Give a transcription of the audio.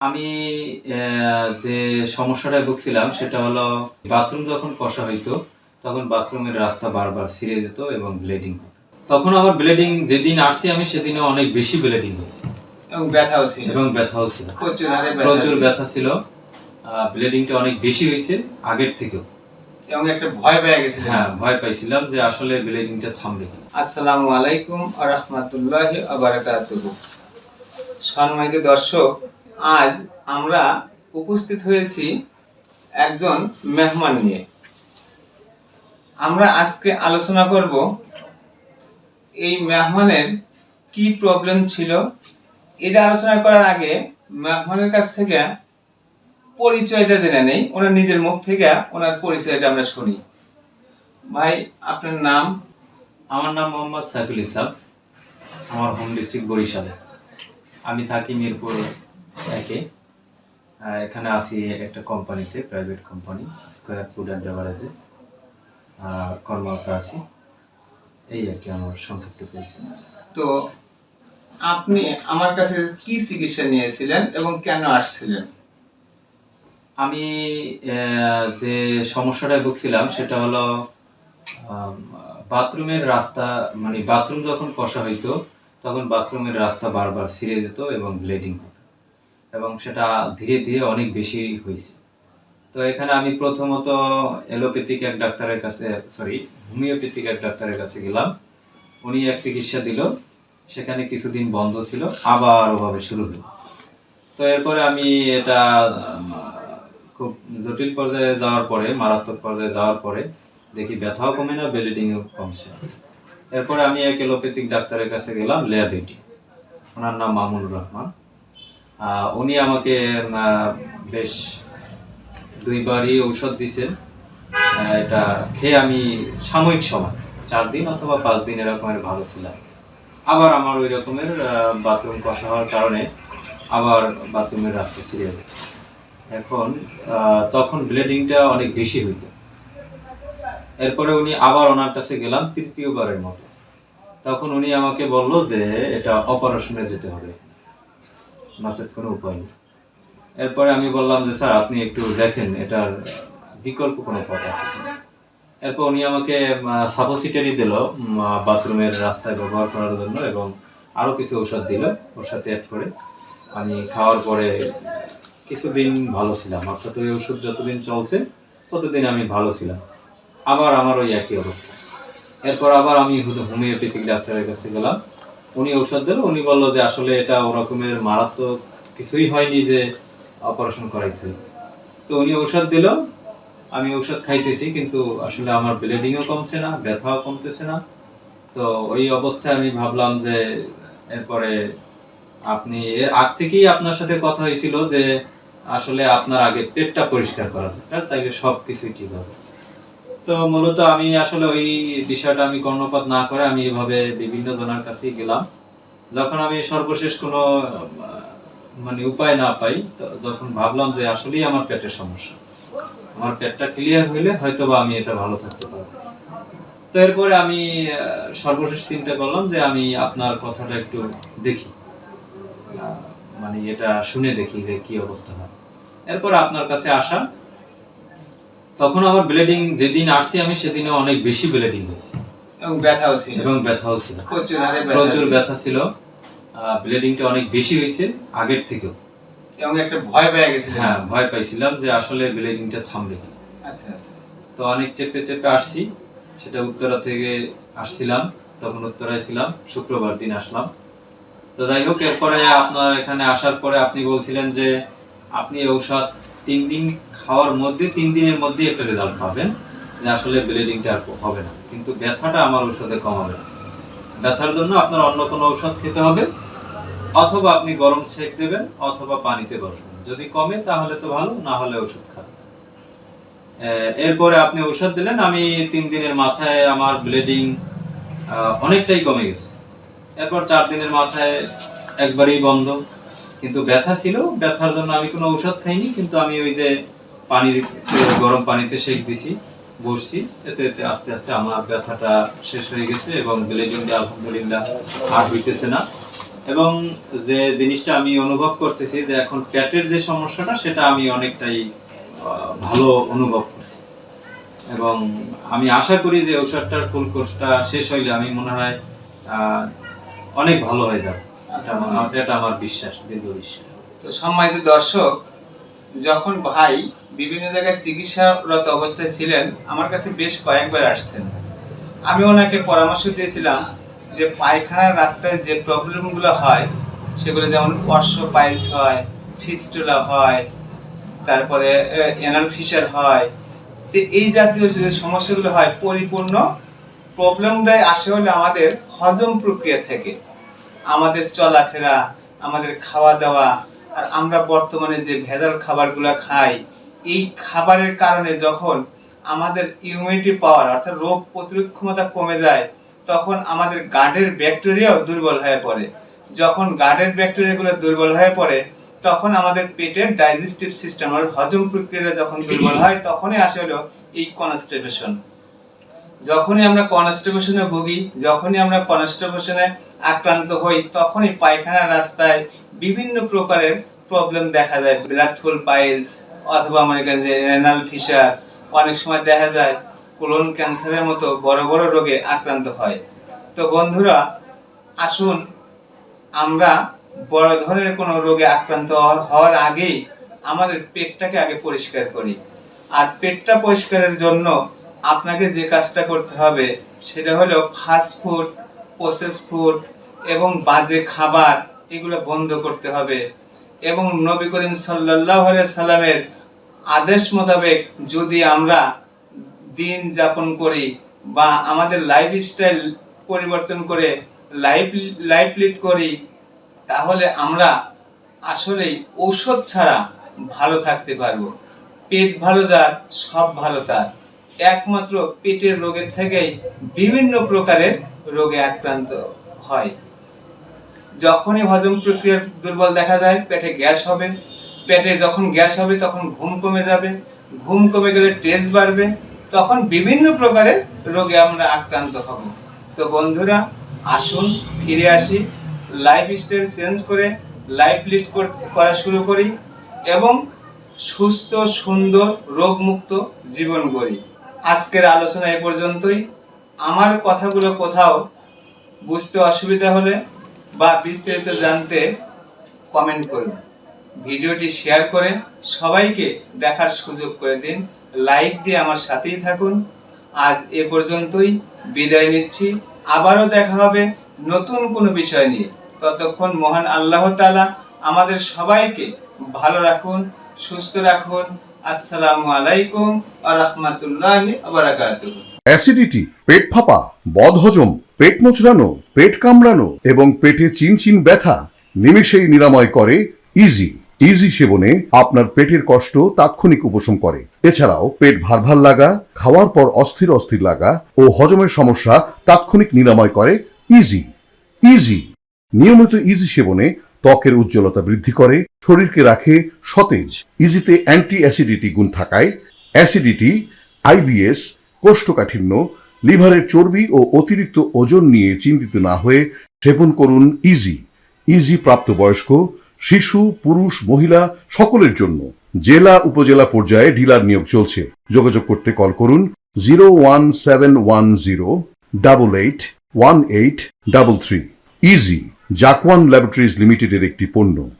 আমি যে সমস্যাটায় ভুগছিলাম সেটা হলো বাথরুম যখন কষা হইতো তখন বাথরুমের রাস্তা বারবার ছিঁড়ে যেত এবং ব্লিডিং হতো। তখন আমার ব্লিডিং যেদিন আসছি আমি সেদিনে অনেক বেশি ব্লিডিং হয়েছে। এবং ব্যথাও ছিল। এবং ব্যথাও ছিল। প্রচুর ব্যথা ছিল। ব্লিডিংটা অনেক বেশি হয়েছে আগের থেকেও। এবং একটা ভয় পেয়ে গেছিল হ্যাঁ ভয় পাইছিলাম যে আসলে ব্লিডিংটা থামবে কি আসসালামু আলাইকুম আ রহমতুল্লাহি আবরাকাতুহু সম্মানিত দর্শক আজ আমরা উপস্থিত হয়েছি একজন মেহমান নিয়ে। আমরা আজকে আলোচনা করব এই মেহমানের কি প্রবলেম ছিল। এটা আলোচনা করার আগে মেহমানের কাছ থেকে পরিচয়টা জেনে নেই। ওনার নিজের মুখ থেকে ওনার পরিচয়টা আমরা শুনি। ভাই, আপনার নাম? আমার নাম মোহাম্মদ সাইফুল ইসলাম আমার হোম ডিস্ট্রিক্ট বরিশালে। আমি থাকি মিরপুর একে এখানে আছি একটা কোম্পানিতে private company square food and বেভারেজে কর্মরত আছি। এই আর কি আমার সংক্ষিপ্ত পরিচয়। তো আপনি আমার কাছে কি চিকিৎসা নিয়েছিলেন এবং কেন আসছিলেন? আমি যে সমস্যাটায় ভুগছিলাম সেটা হলো বাথরুমের রাস্তা মানে বাথরুম যখন কষা হইতো তখন বাথরুমের রাস্তা বারবার ছিঁড়ে যেত এবং ব্লিডিং হতো। এবং সেটা ধীরে ধীরে অনেক বেশি হয়েছে। তো এখানে আমি প্রথমত এলোপ্যাথিক এক ডাক্তারের কাছে সরি হোমিওপ্যাথিক এক ডাক্তারের কাছে গেলাম। উনি এক চিকিৎসা দিল, সেখানে কিছুদিন বন্ধ ছিল, আবার ওভাবে শুরু হলো। তো এরপরে আমি এটা খুব জটিল পর্যায়ে যাওয়ার পরে, মারাত্মক পর্যায়ে যাওয়ার পরে দেখি ব্যথাও কমে না ব্লিডিংও কমছে এরপরে আমি এক এলোপ্যাথিক ডাক্তারের কাছে গেলাম লেয়াবিটি ওনার নাম মামুনুর রহমান। উনি আমাকে বেশ দুইবারই ঔষধ দিছেন এটা খেয়ে আমি সাময়িক সময়, চার দিন অথবা পাঁচ দিন এরকমের ভালো ছিলাম। আবার আমার ওই রকমের বাথরুম কষা হওয়ার কারণে আবার বাথরুমের রাস্তা সিরিয়াল এখন তখন ব্লিডিংটা অনেক বেশি হইতো। এরপরে উনি আবার ওনার কাছে গেলাম তৃতীয়বারের মতো। তখন উনি আমাকে বলল যে, এটা অপারেশনে যেতে হবে। নাচের কোনো উপায় নেই। এরপরে আমি বললাম যে, স্যার, আপনি একটু দেখেন, এটার বিকল্প কোনো পথ আছে এরপর উনি আমাকে সাপোসিটারি দিল বাথরুমের রাস্তায় ব্যবহার করার জন্য এবং আরও কিছু ঔষধ দিল ওর সাথে অ্যাড করে। আমি খাওয়ার পরে কিছুদিন ভালো ছিলাম, অর্থাৎ ওই ওষুধ যতদিন চলছে, ততদিন আমি ভালো ছিলাম। আবার আমার ওই একই অবস্থা। এরপর আবার আমি হোমিওপ্যাথিক ডাক্তারের কাছে গেলাম। উনি ঔষধ দিল, উনি বলল যে আসলে এটা ওরকমের মারাত্মক কিছুই হয়নি যে অপারেশন করাইতে। তো উনি ঔষধ দিল, আমি ঔষধ খাইতেছি, কিন্তু আসলে আমার ব্লিডিংও কমছে না, ব্যথাও কমতেছে না। তো ওই অবস্থায় আমি ভাবলাম যে এরপরে আপনি, এর আগ থেকেই আপনার সাথে কথা হয়েছিল যে আসলে আপনার আগে পেটটা পরিষ্কার করা দরকার, তাইলে সব কিছুই ঠিক হবে। তো মূলত আমি আসলে ওই বিষয়টা আমি কর্ণপাত না করে আমি এভাবে বিভিন্ন জনের কাছেই গেলাম। যখন আমি সর্বশেষ কোনো মানে উপায় না পাই যখন ভাবলাম যে আসলেই আমার পেটের সমস্যা, আমার পেটটা ক্লিয়ার হইলে হয়তো বা আমি এটা ভালো থাকতে পারব। তো এরপরে আমি সর্বশেষ চিন্তা করলাম যে আমি আপনার কথাটা একটু দেখি মানে এটা শুনে দেখি যে কি অবস্থা হয়। এরপর আপনার কাছে আসা তখন আমার ব্লিডিং যেদিন আসছি আমি সেদিনে অনেক বেশি ব্লিডিং হয়েছে। এবং ব্যথাও ছিল। এবং ব্যথাও ছিল। প্রচুর প্রচুর ব্যথা ছিল। ব্লিডিংটা অনেক বেশি হয়েছে আগের থেকেও। এবং একটা ভয় পেয়ে গেছিল হ্যাঁ ভয় পাইছিলাম যে আসলে ব্লিডিংটা থামবে কি আচ্ছা আচ্ছা। তো অনেক চেপে চেপে আসছি। সেটা উত্তরা থেকে আসছিলাম। তখন উত্তরায় ছিলাম। শুক্রবার দিন আসলাম। তো যাই হোক এরপরে আপনার এখানে আসার পরে আপনি বলছিলেন যে আপনি ঔষধ তিন দিন খাওয়ার মধ্যে তিন দিনের মধ্যে একটা রেজাল্ট পাবেন যে আসলে ব্লিডিংটা আর হবে না। কিন্তু ব্যথাটা আমার ঔষধে কমাবে না। ব্যথার জন্য আপনার অন্য কোনো ঔষধ খেতে হবে, অথবা আপনি গরম সেক দেবেন, অথবা পানিতে বসবেন। যদি কমে তাহলে তো ভালো, না হলে ওষুধ খাবেন এরপরে আপনি ঔষধ দিলেন, আমি তিন দিনের মাথায় আমার ব্লিডিং অনেকটাই কমে গেছে। এরপর চার দিনের মাথায় একবারই বন্ধ। কিন্তু ব্যথা ছিল, ব্যথার জন্য আমি কোনো ঔষধ খাইনি, কিন্তু আমি ওই যে পানির গরম পানিতে সেক দিছি, বসছি, এতে এতে আস্তে আস্তে আমার ব্যথাটা শেষ হয়ে গেছে এবং ব্লিডিংটা আলহামদুলিল্লাহ আর হইতেছে না। এবং যে জিনিসটা আমি অনুভব করতেছি যে এখন পেটের যে সমস্যাটা, সেটা আমি অনেকটাই ভালো অনুভব করছি। এবং আমি আশা করি যে ঔষধটার ফুল কোর্সটা শেষ হইলে আমি মনে হয় অনেক ভালো হয়ে যাবে। এটা আমার বিশ্বাস, দীর্ঘ বিশ্বাস। তো সম্মানিত দর্শক যখন ভাই বিভিন্ন জায়গায় চিকিৎসারত অবস্থায় ছিলেন, আমার কাছে বেশ কয়েকবার আসছেন। আমি ওনাকে পরামর্শ দিয়েছিলাম যে পায়খানার রাস্তায় যে প্রবলেমগুলো হয়, সেগুলো যেমন অশ্ব পাইলস হয়, ফিস্টুলা হয়, তারপরে এনাল ফিশার হয়, তো এই জাতীয় যে সমস্যাগুলো হয়, পরিপূর্ণ প্রবলেমটাই আসে হলে আমাদের হজম প্রক্রিয়া থেকে। আমাদের চলাফেরা, আমাদের খাওয়া দাওয়া আর আমরা বর্তমানে যে ভেজাল খাবারগুলো খাই, এই খাবারের কারণে যখন আমাদের ইমিউনিটি পাওয়ার অর্থাৎ রোগ প্রতিরোধ ক্ষমতা কমে যায়, তখন আমাদের গার্ডের ব্যাকটেরিয়াও দুর্বল হয়ে পড়ে। যখন গার্ডের ব্যাকটেরিয়াগুলো দুর্বল হয়ে পড়ে, তখন আমাদের পেটের ডাইজেস্টিভ সিস্টেম আর হজম প্রক্রিয়া যখন দুর্বল হয়, তখনই আসে হলো এই কনস্টিপেশন যখনই আমরা কনস্টিপেশনে ভুগি, যখনই আমরা কনস্টিপেশনে আক্রান্ত হই, তখনই পায়খানার রাস্তায় বিভিন্ন প্রকারের প্রবলেম দেখা যায়। ব্লাড ফুল পাইলস অথবা করেন যে রেনাল ফিশার অনেক সময় দেখা যায় কোলন ক্যান্সারের মতো বড় বড় রোগে আক্রান্ত হয়। তো বন্ধুরা, আসুন আমরা বড় ধরনের কোনো রোগে আক্রান্ত হওয়ার আগেই আমাদের পেটটাকে আগে পরিষ্কার করি। আর পেটটা পরিষ্কারের জন্য আপনাকে যে কাজটা করতে হবে সেটা হলো ফাস্ট ফুড প্রসেস ফুড এবং বাজে খাবার এগুলো বন্ধ করতে হবে। এবং নবী করিম আলাইহি সাল্লামের আদেশ মোতাবেক যদি আমরা দিন যাপন করি বা আমাদের লাইফস্টাইল পরিবর্তন করে লাইফ লাইফ লিড করি, তাহলে আমরা আসলেই ঔষধ ছাড়া ভালো থাকতে পারব। পেট ভালো যার, সব ভালো তার। একমাত্র পেটের রোগের থেকেই বিভিন্ন প্রকারের রোগে আক্রান্ত হয়। যখনই হজম প্রক্রিয়া দুর্বল দেখা যায়, পেটে গ্যাস হবে। পেটে যখন গ্যাস হবে, তখন ঘুম কমে যাবে। ঘুম কমে গেলে টেস্ট বাড়বে। তখন বিভিন্ন প্রকারের রোগে আমরা আক্রান্ত হব। তো বন্ধুরা, আসুন, ফিরে আসি। লাইফস্টাইল চেঞ্জ করে লাইফ লিড করা শুরু করি এবং সুস্থ, সুন্দর, রোগমুক্ত জীবন গড়ি। আজকের আলোচনা এ পর্যন্তই। আমার কথাগুলো কোথাও বুঝতে অসুবিধা হলে বা বিস্তারিত জানতে কমেন্ট করুন ভিডিওটি শেয়ার করে সবাইকে দেখার সুযোগ করে দিন। লাইক দিয়ে আমার সাথেই থাকুন। আজ এ পর্যন্তই। বিদায় নিচ্ছি। আবারও দেখা হবে নতুন কোনো বিষয় নিয়ে। ততক্ষণ মহান আল্লাহ তাআলা আমাদের সবাইকে ভালো রাখুন, সুস্থ রাখুন। আসসালামু আলাইকুম আ রহমতুল্লাহি অ্যাসিডিটি, পেট ফাঁপা, বদহজম, পেট মোচড়ানো, পেট কামড়ানো এবং পেটে চিনচিন ব্যথা নিমেষেই নিরাময় করে ইজি। ইজি সেবনে আপনার পেটের কষ্ট তাৎক্ষণিক উপশম করে। এছাড়াও পেট ভার ভার লাগা, খাওয়ার পর অস্থির অস্থির লাগা ও হজমের সমস্যা তাৎক্ষণিক নিরাময় করে ইজি। ইজি। নিয়মিত ইজি সেবনে ত্বকের উজ্জ্বলতা বৃদ্ধি করে, শরীরকে রাখে সতেজ ইজিতে অ্যান্টি অ্যাসিডিটি গুণ থাকায় অ্যাসিডিটি আইবিএস কোষ্ঠকাঠিন্য, লিভারের চর্বি ও অতিরিক্ত ওজন নিয়ে চিন্তিত না হয়ে সেবন করুন ইজি ইজি প্রাপ্তবয়স্ক, শিশু, পুরুষ, মহিলা সকলের জন্য। জেলা, উপজেলা পর্যায়ে ডিলার নিয়োগ চলছে। যোগাযোগ করতে কল করুন zero one seven one zero double eight one eight double three easy জাকওয়ান ল্যাবরেটরিজ লিমিটেডের একটি পণ্য।